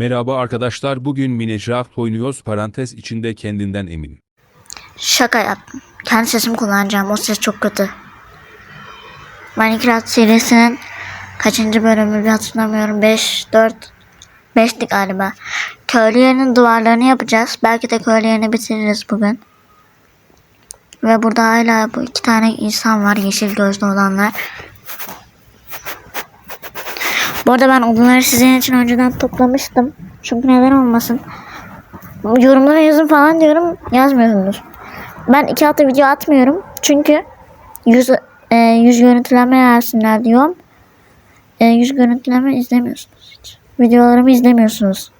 Merhaba arkadaşlar bugün Minecraft oynuyoruz parantez içinde kendinden emin. Şaka yaptım. Kendi sesimi kullanacağım. O ses çok kötü. Minecraft serisinin kaçıncı bölümü bir hatırlamıyorum. 5, 4, 5'ti galiba. Köylü duvarlarını yapacağız. Belki de köylü bitiririz bugün. Ve burada hala bu iki tane insan var. Yeşil gözlü olanlar. Bu arada ben odunları sizin için önceden toplamıştım. Çünkü neden olmasın. Yorumlara yazın falan diyorum. Yazmıyorsunuz. Ben iki hafta video atmıyorum. Çünkü yüz, e, yüz görüntülenme yazsınlar diyorum. E, yüz görüntülenme izlemiyorsunuz hiç. Videolarımı izlemiyorsunuz.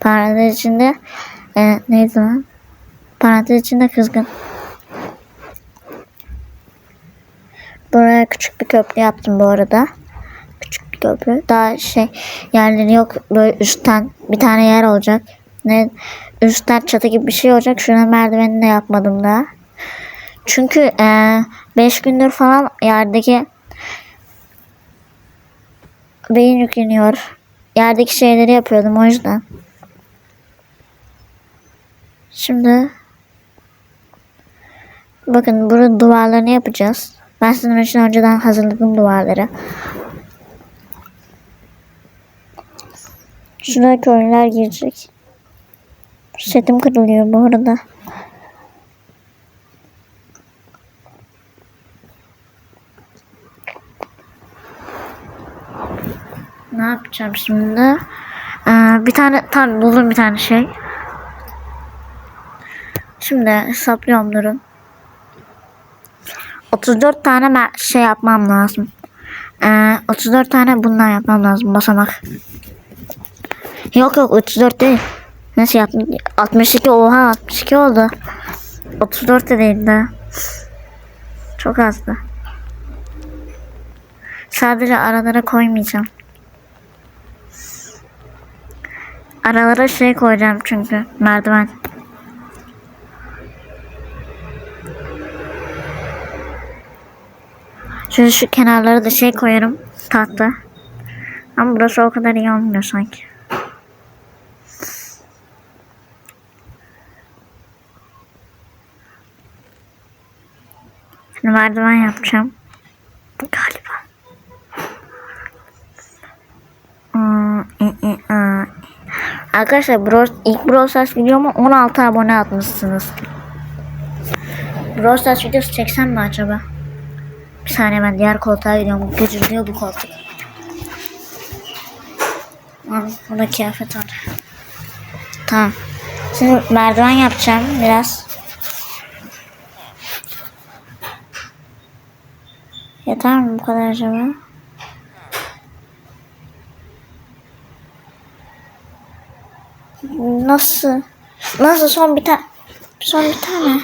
Parantez içinde e, neydi lan? Parantez içinde kızgın. Buraya küçük bir köprü yaptım bu arada. Köprü. Daha şey yerleri yok. Böyle üstten bir tane yer olacak. Ne üstten çatı gibi bir şey olacak. Şuna merdivenini de yapmadım daha. Çünkü 5 gündür falan yerdeki beyin yükleniyor. Yerdeki şeyleri yapıyordum o yüzden. Şimdi bakın burada duvarlarını yapacağız. Ben sizin için önceden hazırladım duvarları. Şuraya köylüler girecek. Setim kırılıyor bu arada. Ne yapacağım şimdi? Ee, bir tane tam buldum bir tane şey. Şimdi hesaplıyorum durun. 34 tane şey yapmam lazım. Ee, 34 tane bundan yapmam lazım basamak. Yok yok 34 değil. Nasıl yaptım? 62 oha 62 oldu. 34 de değil de. Çok azdı. Sadece aralara koymayacağım. Aralara şey koyacağım çünkü merdiven. Şöyle şu kenarlara da şey koyarım tahta. Ama burası o kadar iyi olmuyor sanki. Şimdi merdiven yapacağım. Galiba. Arkadaşlar Brawl, ilk Brawl Stars videoma 16 abone atmışsınız. Brawl videosu çeksem mi acaba? Bir saniye ben diğer koltuğa gidiyorum. Gıcırdıyor bu koltuk. Burada kıyafet var. Tamam. Şimdi merdiven yapacağım biraz. Yeter mi bu kadar acaba? Nasıl? Nasıl son bir tane? Son bir tane.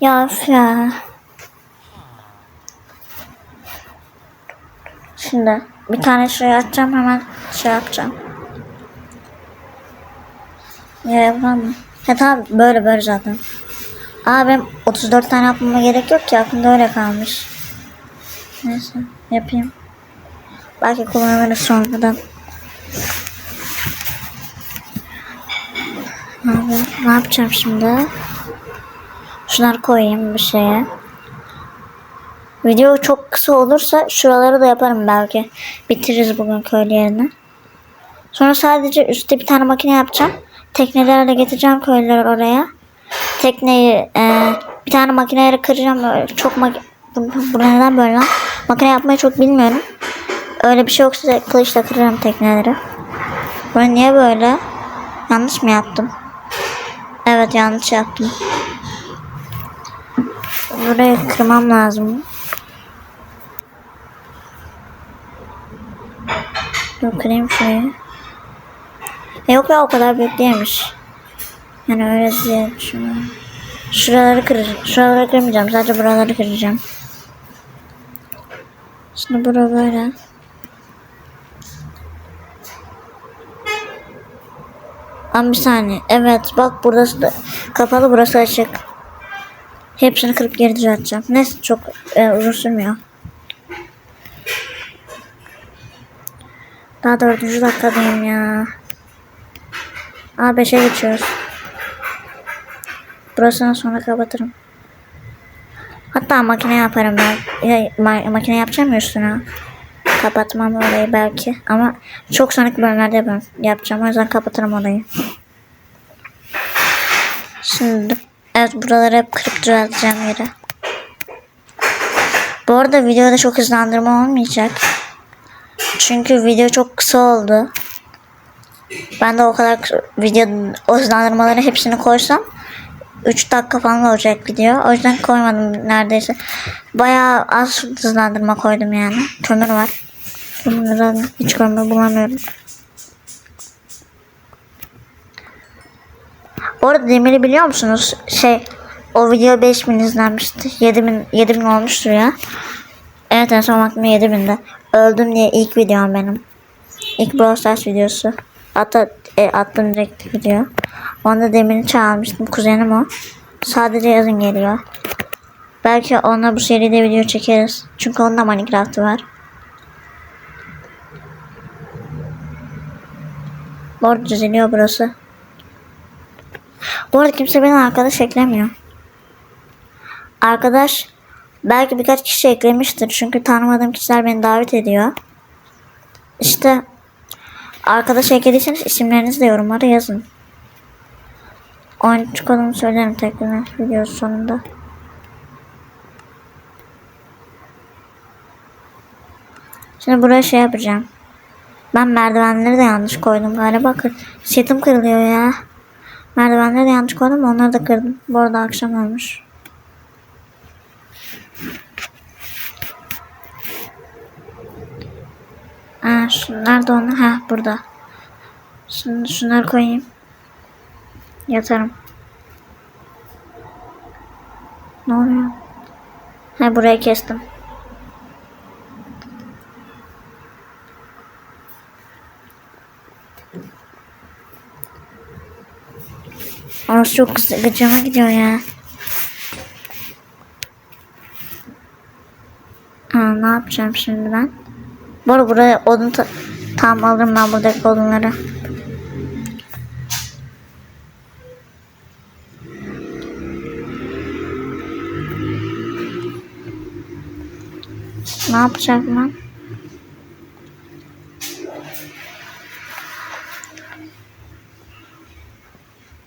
Ya ya. Şimdi bir tane şuraya atacağım hemen şey yapacağım. Ya yapalım. Ya tamam böyle böyle zaten. Aa benim 34 tane yapmama gerek yok ki aklımda öyle kalmış. Neyse yapayım. Belki kullanırız sonradan. Abi ne yapacağım şimdi? Şunları koyayım bir şeye. Video çok kısa olursa şuraları da yaparım belki. Bitiririz bugün köylü yerini. Sonra sadece üstte bir tane makine yapacağım. Teknelerle getireceğim köylüleri oraya. Tekneyi e, bir tane makineyle kıracağım. Çok mak bu, bu neden böyle lan? Makine yapmayı çok bilmiyorum. Öyle bir şey yoksa kılıçla kırarım tekneleri. Bu niye böyle? Yanlış mı yaptım? Evet yanlış yaptım. Burayı kırmam lazım. Dur kırayım şurayı. E yok ya o kadar büyük değilmiş. Yani öyle diye düşünüyorum. Şuraları kıracağım. Şuraları kırmayacağım. Sadece buraları kıracağım. Şimdi bura böyle. Ama bir saniye. Evet bak burası da kapalı burası açık. Hepsini kırıp geri düzelteceğim. Neyse çok e, uzun sürmüyor. Daha dördüncü dakikadayım ya. Aa beşe geçiyoruz. Burasını sonra kapatırım. Hatta makine yaparım ben. Ya, ma- makine yapacağım ya üstüne. Kapatmam orayı belki. Ama çok sonraki bölümlerde ben yapacağım. O yüzden kapatırım orayı. Şimdi evet buraları hep kırıp düzelteceğim yere. Bu arada videoda çok hızlandırma olmayacak. Çünkü video çok kısa oldu. Ben de o kadar video hızlandırmaları hepsini koysam 3 dakika falan olacak video. O yüzden koymadım neredeyse. Bayağı az hızlandırma koydum yani. Kömür var. Kömürden hiç kömür bulamıyorum. Bu arada Demir'i biliyor musunuz? Şey o video 5000 izlenmişti. 7000 7000 olmuştur ya. Evet en son baktığımda 7000'de. Öldüm diye ilk videom benim. İlk Brawl Stars videosu. Hatta e, attım direkt video. Onda Demir'i çağırmıştım. Kuzenim o. Sadece yazın geliyor. Belki onunla bu seride video çekeriz. Çünkü onda Minecraft'ı var. Bu arada düzeliyor burası. Bu arada kimse beni arkadaş eklemiyor. Arkadaş belki birkaç kişi eklemiştir. Çünkü tanımadığım kişiler beni davet ediyor. İşte arkadaş eklediyseniz isimlerinizi de yorumlara yazın. Oyuncu kodumu söylerim tekrar video sonunda. Şimdi buraya şey yapacağım. Ben merdivenleri de yanlış koydum galiba. Bakın setim kırılıyor ya. Merdivenleri de yanlış koydum onları da kırdım. Bu arada akşam olmuş. Aa, şu, nerede onu? Ha burada. Şimdi şunları koyayım. Yatarım. Ne oluyor? Ha burayı kestim. Orası çok gıcıma gidiyor ya. Aa, ne yapacağım şimdi ben? Bu buraya odun ta- tam alırım ben buradaki odunları. Ne yapacağım ben?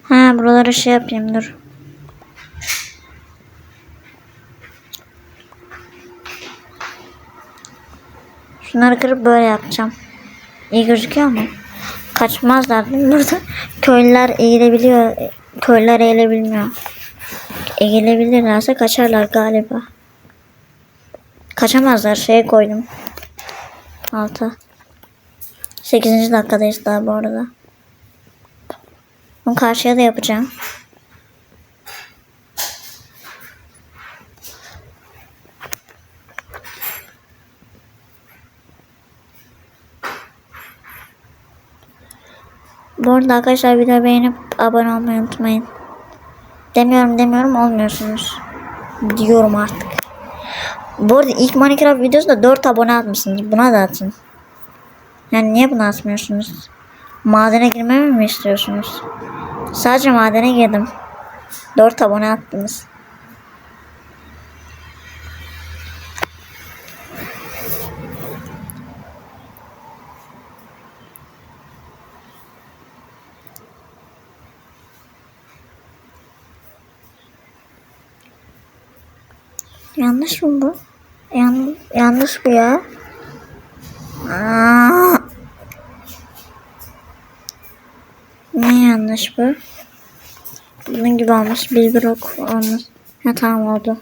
Ha buraları şey yapayım dur. Şunları kırıp böyle yapacağım. İyi gözüküyor mu? Kaçmazlar değil mi burada? Köylüler eğilebiliyor. Köylüler eğilebilmiyor. Eğilebilirlerse kaçarlar galiba. Kaçamazlar. Şeye koydum. Alta. 8. dakikadayız daha bu arada. Bunu karşıya da yapacağım. Bu arada arkadaşlar videoyu beğenip abone olmayı unutmayın. Demiyorum demiyorum olmuyorsunuz. Diyorum artık. Bu arada ilk Minecraft videosunda 4 abone atmışsınız. Buna da atın. Yani niye bunu atmıyorsunuz? Madene girmemi mi istiyorsunuz? Sadece madene girdim. 4 abone attınız. Yanlış mı bu? Yan, yanlış bu ya. Aa! Ne yanlış bu? Bunun gibi olmuş. Bir blok olmuş. Ha tamam oldu.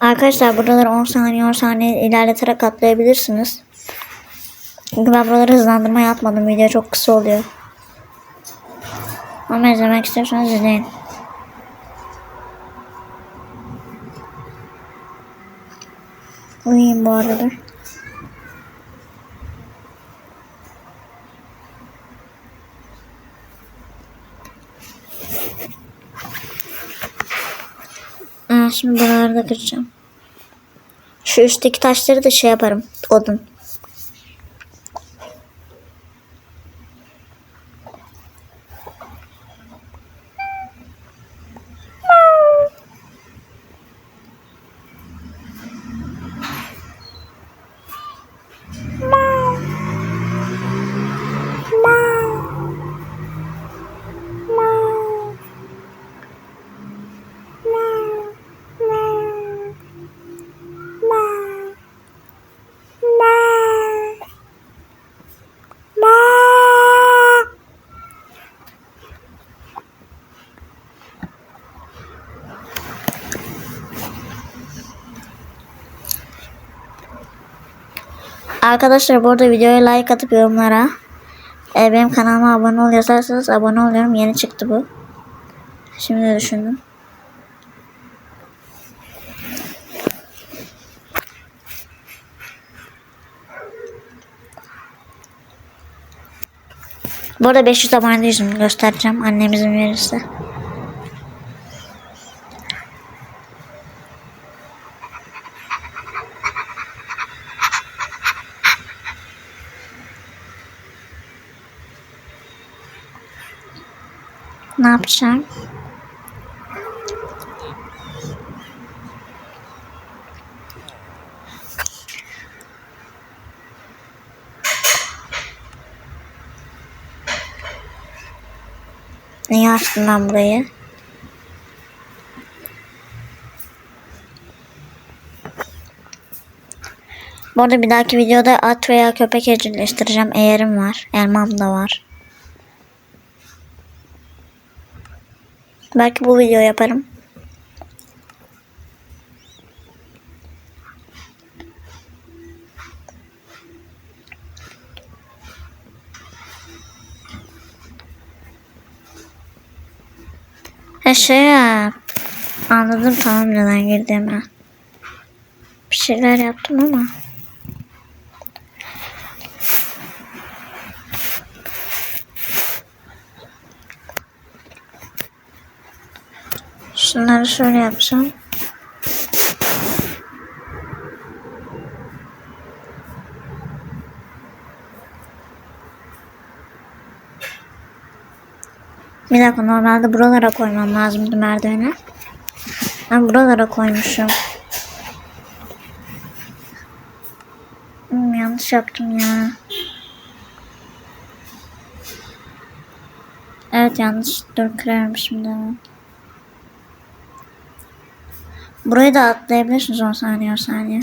Arkadaşlar buraları 10 saniye 10 saniye ilerleterek atlayabilirsiniz. Çünkü ben buraları hızlandırma yapmadım. Video çok kısa oluyor. Ama izlemek istiyorsanız izleyin. Uyuyayım bu arada. Aa, şimdi buraları da kıracağım. Şu üstteki taşları da şey yaparım. Odun. Arkadaşlar bu arada videoya like atıp yorumlara e, benim kanalıma abone ol yazarsanız abone oluyorum. Yeni çıktı bu. Şimdi düşündüm. Bu arada 500 abone göstereceğim annemizin verirse. Yapacağım? Niye açtım ben burayı? Bu arada bir dahaki videoda at veya köpek evcilleştireceğim. Eğerim var. Elmam da var. Belki bu video yaparım. Ha şey. Anladım tamam neden girdiğimi. Bir şeyler yaptım ama. Şunları şöyle yapacağım. Bir dakika normalde buralara koymam lazımdı merdiveni. Ben buralara koymuşum. Hmm, yanlış yaptım ya. Evet yanlış. Dur kırarım şimdi. Burayı da atlayabilirsiniz 10 saniye 10 saniye.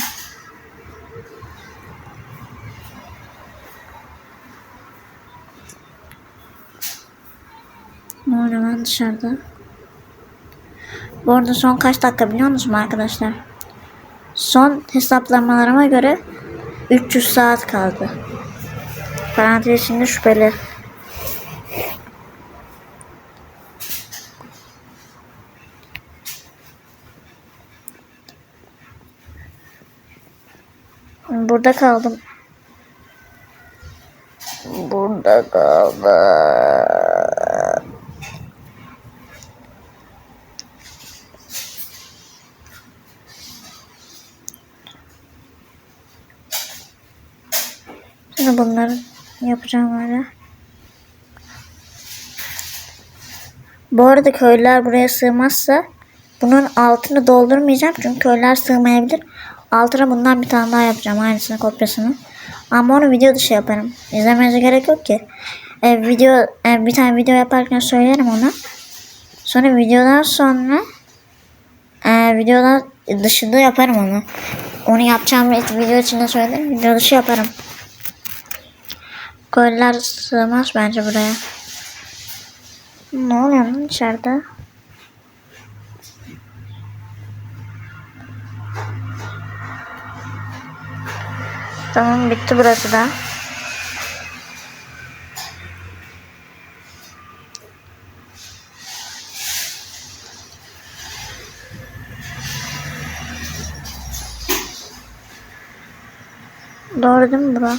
Ne lan dışarıda? Bu arada son kaç dakika biliyor musunuz arkadaşlar? Son hesaplamalarıma göre 300 saat kaldı. Parantez içinde şüpheli. Burada kaldım. Burada kaldım. Şimdi bunları yapacağım öyle. Bu arada köylüler buraya sığmazsa bunun altını doldurmayacağım çünkü köylüler sığmayabilir. Altına bundan bir tane daha yapacağım aynısını kopyasını. Ama onu video dışı yaparım. İzlemenize gerek yok ki. E, video e, bir tane video yaparken söylerim onu. Sonra videodan sonra e, videodan dışında yaparım onu. Onu yapacağım video içinde söylerim. Video dışı yaparım. Köylüler sığmaz bence buraya. Ne oluyor lan içeride? Tamam bitti burası da. Doğru değil mi bura?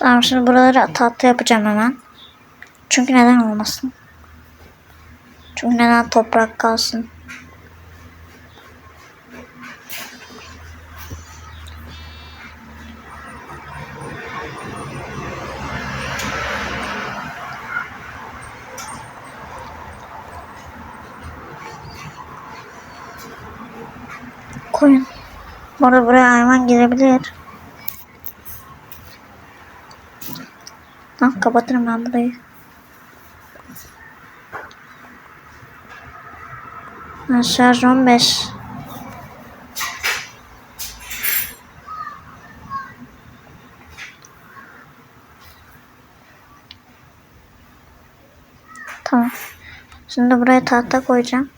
Tamam şimdi buraları tatlı yapacağım hemen. Çünkü neden olmasın? Çünkü neden toprak kalsın? Koyun. Bu arada buraya hayvan girebilir. Kapatırım ben burayı. Ha, şarj 15. Tamam. Şimdi buraya tahta koyacağım.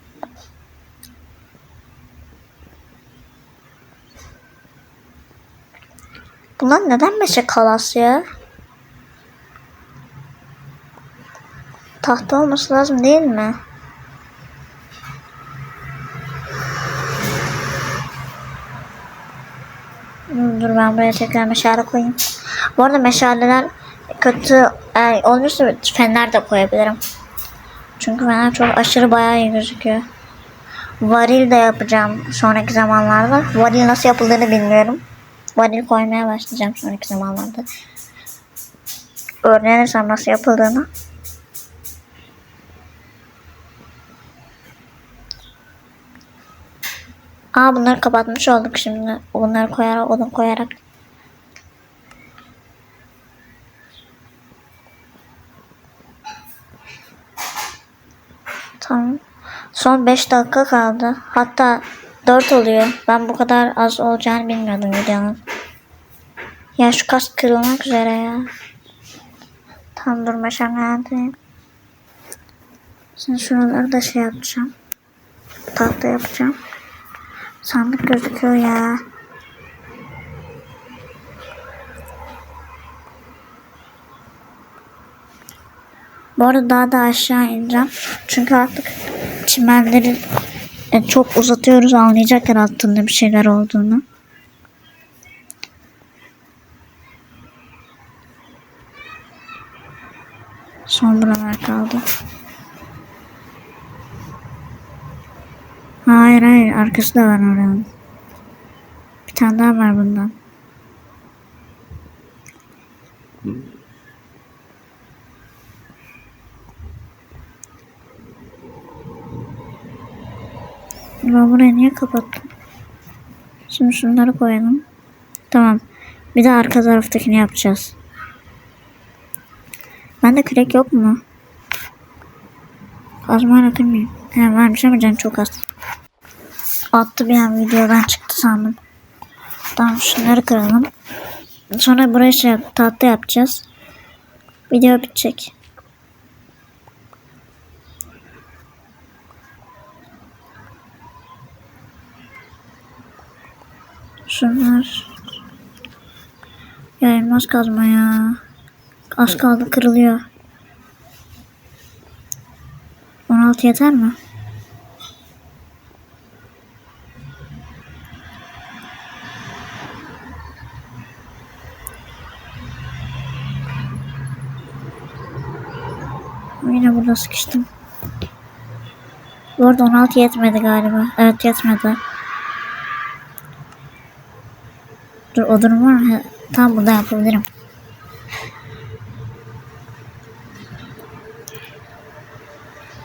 Bunlar neden meşe kalas ya? Tahta olması lazım değil mi? Hmm, Dur ben buraya tekrar meşale koyayım. Bu arada meşaleler kötü eğer olursa fener de koyabilirim. Çünkü fener çok aşırı bayağı iyi gözüküyor. Varil de yapacağım sonraki zamanlarda. Varil nasıl yapıldığını bilmiyorum. Varil koymaya başlayacağım sonraki zamanlarda. Öğrenirsem nasıl yapıldığını. Aa bunları kapatmış olduk şimdi. Bunları koyarak, odun koyarak. Tamam. Son 5 dakika kaldı. Hatta 4 oluyor. Ben bu kadar az olacağını bilmiyordum videonun. Ya şu kas kırılmak üzere ya. Tam dur meşaletleyeyim. Şimdi şuraları da şey yapacağım. Tahta yapacağım. Sandık gözüküyor ya. Bu arada daha da aşağı ineceğim. Çünkü artık çimenleri e, çok uzatıyoruz anlayacaklar altında bir şeyler olduğunu. Son buralar kaldı. Hayır hayır arkası da var oranın. Bir tane daha var bundan. Ben burayı niye kapattım? Şimdi şunları koyalım. Tamam. Bir de arka taraftakini yapacağız. Bende kürek yok mu? Kazmayla kırmayayım. He varmış ama can çok az. Attı bir an videodan çıktı sandım. Tamam şunları kıralım. Sonra buraya şey yap, tahta yapacağız. Video bitecek. Şunlar. Ya elmas kazma ya. Az kaldı kırılıyor. 16 yeter mi? Burada sıkıştım. Bu arada 16 yetmedi galiba. Evet yetmedi. Dur o durum var mı? Tam burada yapabilirim.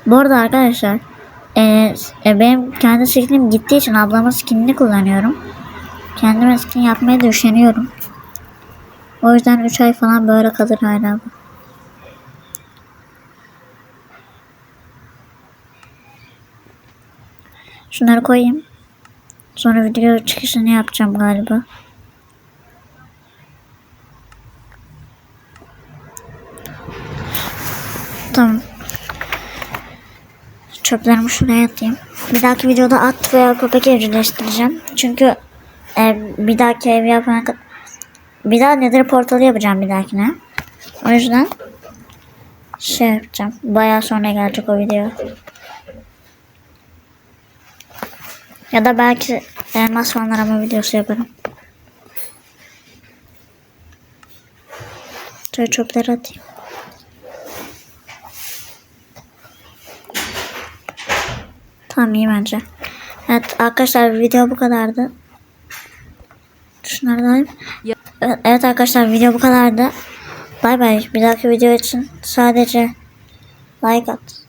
Bu arada arkadaşlar e, e, benim kendi skinim gittiği için ablamın skinini kullanıyorum. Kendime skin yapmaya da üşeniyorum. O yüzden 3 ay falan böyle kalır hala bu. Şunları koyayım. Sonra video çıkışını yapacağım galiba. Tamam. Çöplerimi şuraya atayım. Bir dahaki videoda at veya köpek evcilleştireceğim. Çünkü e, bir dahaki ev yapana kadar bir daha nedir portalı yapacağım bir dahakine. O yüzden şey yapacağım. Bayağı sonra gelecek o video. Ya da belki elmas falan arama videosu yaparım. Şöyle çöpleri atayım. Tamam iyi bence. Evet arkadaşlar video bu kadardı. Şunları da alayım. Evet arkadaşlar video bu kadardı. Bay bay. Bir dahaki video için sadece like at.